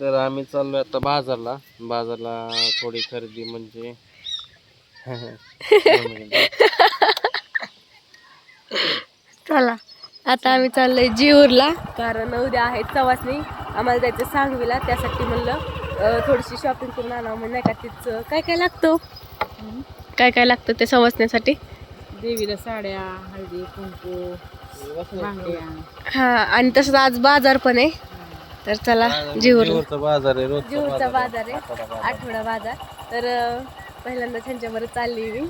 तर आम्ही चाललोय आता बाजारला. बाजारला थोडी खरेदी म्हणजे चला आता आम्ही चाललोय जीवरला कारण उद्या आहे चवासनी आम्हाला जायचं सांगवीला. त्यासाठी म्हणलं थोडीशी शॉपिंग करून आणावं म्हणजे नाही का तिचं काय काय लागतं? काय काय लागतं ते समजण्यासाठी? देवीला साड्या हळदी कुंकू हा आणि तसंच आज बाजार पण आहे. तर चला जीवरचा बाजार आहे जीवरचा बाजार आहे. आठवडा बाजार. तर पहिल्यांदा त्यांच्याबरोबर चालली मी.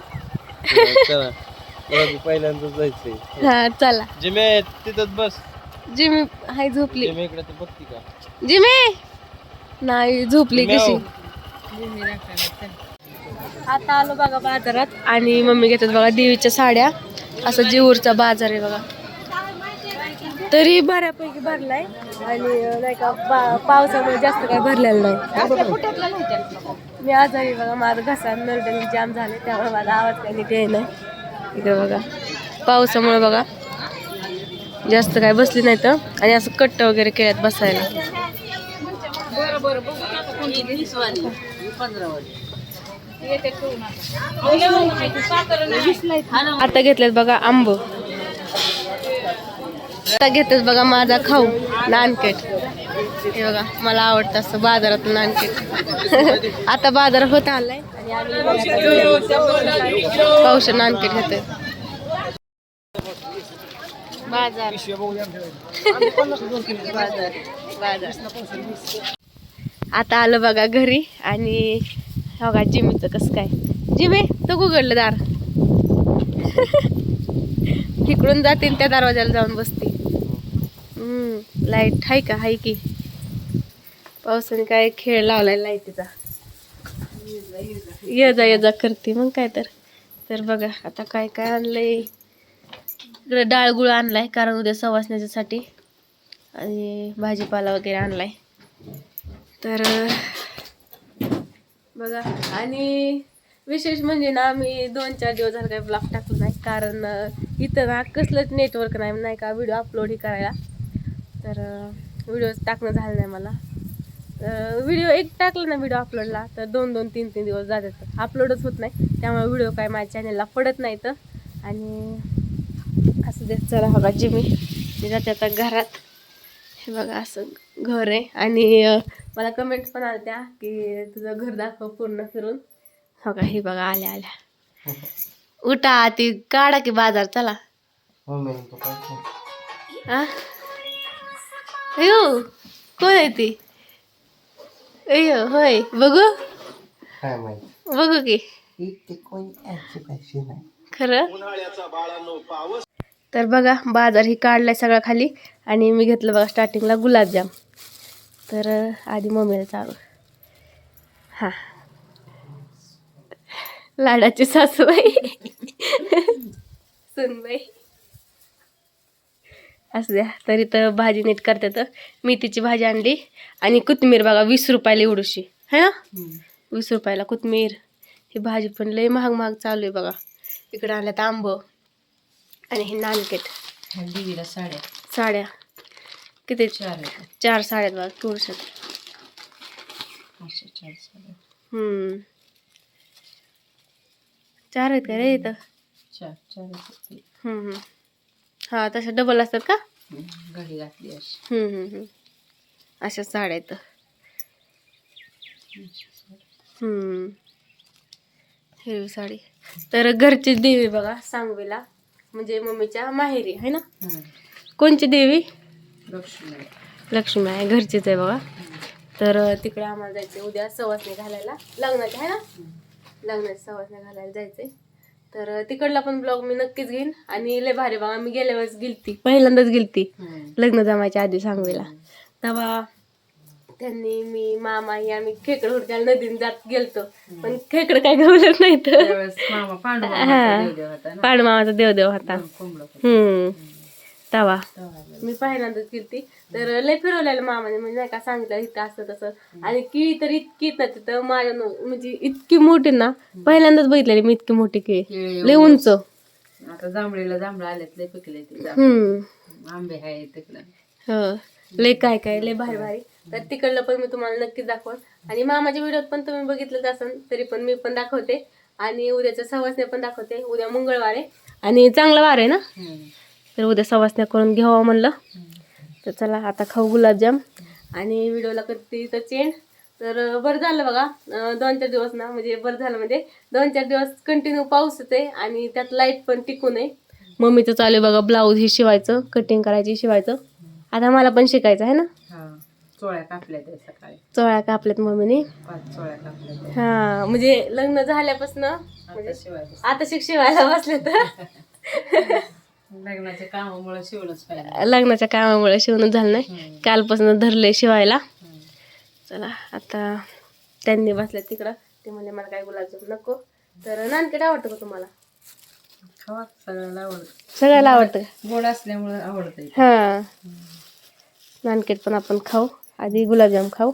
पहिल्यांदाच जायचंय. हा चला. जिमे तिथंच बस. जिमी हाय झोपली. जिमे इकडे ते बघती का? जिमी! नाही झोपली कशी. आता आलो बघा बाजारात. आणि मम्मी घेतात बघा देवीच्या साड्या. असं जीवरचा बाजार आहे बघा. तरी बऱ्यापैकी भरलाय. आणि नाही का पा- पावसामुळे जास्त काय भरलेलं नाही. मी आजारी बघा माझा घसा नरडणी जाम झाले त्यामुळे माझा आवाज काही नीट येईना. इकडे बघा पावसामुळे बघा जास्त काय बसली नाही तर आणि असं कट्ट वगैरे केल्यात बसायला. आता घेतलेत बघा आंब. आता घेतात बघा माझा खाऊ नानकेट. हे बघा मला आवडतं असं बाजारात नानकेट. आता बाजार होत आलाय पाऊस नानकेट घेतोय. बाजार बाजार बाजार. आता आलं बघा घरी आणि बघा जिमीचं कसं काय. जिमे तो उघडलं दार. तिकडून जाते त्या दरवाजाला जाऊन बसते लाइट आहे का? हाय की. पावसाने काय खेळ लावलाय लाईटीचा ये जा ये जा करते मग काय तर. तर बघा आता काय काय आणलंय? इकडे डाळ गुळ आणलाय कारण उद्या सवासण्याच्यासाठी. आणि भाजीपाला वगैरे आणलाय. तर बघा आणि विशेष म्हणजे ना आम्ही दोन चार दिवस झालं काही ब्लॉग टाकलो नाही. कारण इथं ना कसलंच नेटवर्क नाही नाही का व्हिडिओ अपलोड ही करायला. तर व्हिडिओ टाकणं झालं नाही मला. व्हिडिओ एक टाकला ना व्हिडिओ अपलोडला तर दोन दोन तीन तीन दिवस जातात. अपलोडच होत नाही. त्यामुळे व्हिडिओ काय माझ्या चॅनलला पडत नाही तर आणि असं दे चला बघा जिमी मी. जाते आता घरात. हे बघा असं घर आहे. आणि मला कमेंट पण आल्या की तुझं घर दाखव पूर्ण फिरून. हो का हे बघा आल्या आल्या. उठा ती काढा की बाजार चला. अयो कोण आहे ती? अयो होय बघू. काय माहिती? बघू की. इथे कोणी याची पैसे नाही. खरं? तर बघा बाजार ही काढलाय सगळा खाली. आणि मी घेतलं बघा स्टार्टिंगला गुलाबजाम. तर आधी मम्मीला चालू. हां. लाडाची सासूबाई. असू द्या. तरी तर भाजी नीट करते तर मेथीची भाजी आणली आणि कोथिंबीर बघा वीस रुपयाला एवढीशी. है ना? वीस रुपयाला कोथिंबीर. ही भाजी पण लय महाग महाग चालू आहे बघा. इकडे आल्यात आंब आणि हे नानकेट देवीला साड्या. साड्या. किती? चार. चार साड्यात बघा अशा चार साड्या. चार आहेत का रे इथं? चार चार आहेत ते. हम्म, हम्म. हा तशा डबल असतात का? हम्म, घडी घातली अशी. हम्म, हम्म, हम्म. अशा साड्या आहेत. हम्म. हिरवी साडी. तर घरची देवी बघा सांगवीला. म्हणजे मम्मीच्या माहेरी आहे ना? हम्म. कोणची देवी? लक्ष्मी लक्ष्मी आहे घरचीच आहे बघा. तर अं, तिकडे आम्हाला जायचं उद्या सवासने घालायला. लग्नाचे आहे ना? लग्नाचे सवासने घालायला जायचंय. तर तिकडला पण ब्लॉग मी नक्कीच घेईन. आणि लय भारी बघा मी गेल्या वेळेस गेलती. पहिल्यांदाच गेलती. लग्न जमायच्या आधी सांगवीला. तेव्हा त्यांनी मी मामा ही आम्ही खेकड हुडकायला नदीन जात गेलतो. पण खेकड काय गवलंच नाही तर पांडू. मामाचा देवदेव होतं. हम्म. तवा. मी पहिल्यांदाच गेलती तर लय फिरवलेलं मामाने म्हणजे नाही का सांगितलं इथं असं तसं. आणि केळी तर इतकी ना तिथं माझ्या नो- म्हणजे इतकी मोठी ना पहिल्यांदाच बघितलेली मी इतकी मोठी केळी. केळी लय उंच. आता जांभळीला जांभळं आल्यात लय पिकले ते जांभळं. हम्म. आंबे आहे तिकडं. हो. लय काय काय लय भारी भारी. तर तिकडलं पण मी तुम्हाला नक्की दाखवण. आणि मामाच्या व्हिडिओत पण तुम्ही बघितलंच असेल तरी पण मी पण दाखवते. आणि उद्याच्या सवासण्या पण दाखवते उद्या मंगळवार आहे. आणि चांगला वार आहे ना? तर उद्या सवासण्या करून घ्यावं म्हणलं. तर चला आता खाऊ गुलाबजाम. आणि व्हिडिओला करते तर चेंज तर बरं झालं बघा. दोन चार दिवस ना म्हणजे बरं झालं म्हणजे दोन चार दिवस कंटिन्यू पाऊस येते आणि त्यात लाइट पण टिकू नये मम्मीचं चालू आहे बघा ब्लाऊज हे शिवायचं कटिंग करायची शिवायचं. आता मला पण शिकायचं आहे ना? चोळ्या कापल्या त्या सकाळी. चोळ्या कापल्यात मम्मीने. हा म्हणजे लग्न झाल्यापासून आता शिवायला आता शिक शिवायला बसले तर. लग्नाच्या कामामुळे पाहिजे. लग्नाच्या कामामुळे शिवणं झालं नाही. कालपासून धरले शिवायला. चला आता त्यांनी बसल्या तिकडं. ते म्हणले मला काय गुलाबजाम नको. तर नानकेट आवडतं का तुम्हाला? सगळ्याला आवडत. सगळ्याला आवडतं गोड असल्यामुळे आवडत हां. नानकेट पण आपण खाऊ. आधी गुलाबजाम खाऊ.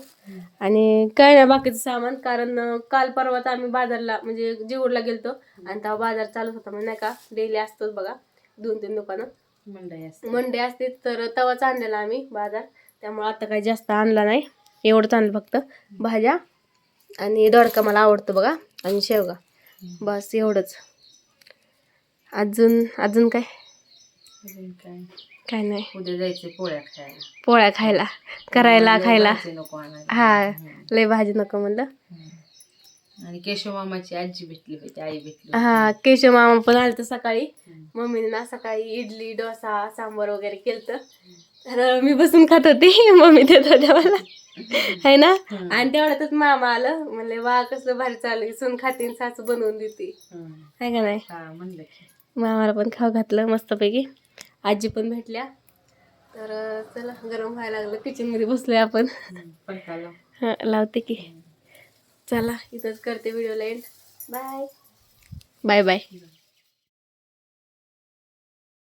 आणि काय नाही बाकीचं सामान. कारण काल परवाच आम्ही बाजारला म्हणजे जेवढला गेलतो. आणि तेव्हा बाजार चालूच होता म्हणजे नाही का? डेली असतोच बघा. दोन तीन दुकानं. मंडई असते. मंडे असते तर तवाच आणलेला आम्ही बाजार. त्यामुळे आता काही जास्त आणला नाही. एवढंच आणलं फक्त भाज्या आणि दोडका मला आवडतो बघा आणि शेवगा. बस एवढंच. अजून अजून काय? अजून काय? काय नाही. उद्या जायचे पोळ्या खायला. पोळ्या खायला करायला खायला. हा लय भाजी नको म्हणलं. आणि केशव मामाची आजी भेटली होती आई भेटली हा केशव मामा पण आलं तर सकाळी. मम्मीने ना सकाळी इडली डोसा सांबार वगैरे केलं तर मी बसून खात होती मम्मी देत होत्या मला. है ना. आणि तेवढ्यातच मामा आलं म्हणले वा कसलं भारी चालू सून खातीन सासू बनवून देते. है का नाही? हा म्हणलं मामाला पण खाऊ घातलं मस्तपैकी. आजी पण भेटल्या. तर चला गरम व्हायला लागलं किचनमध्ये बसलोय आपण. लावते की. चला इथंच करते व्हिडिओला एंड बाय बाय बाय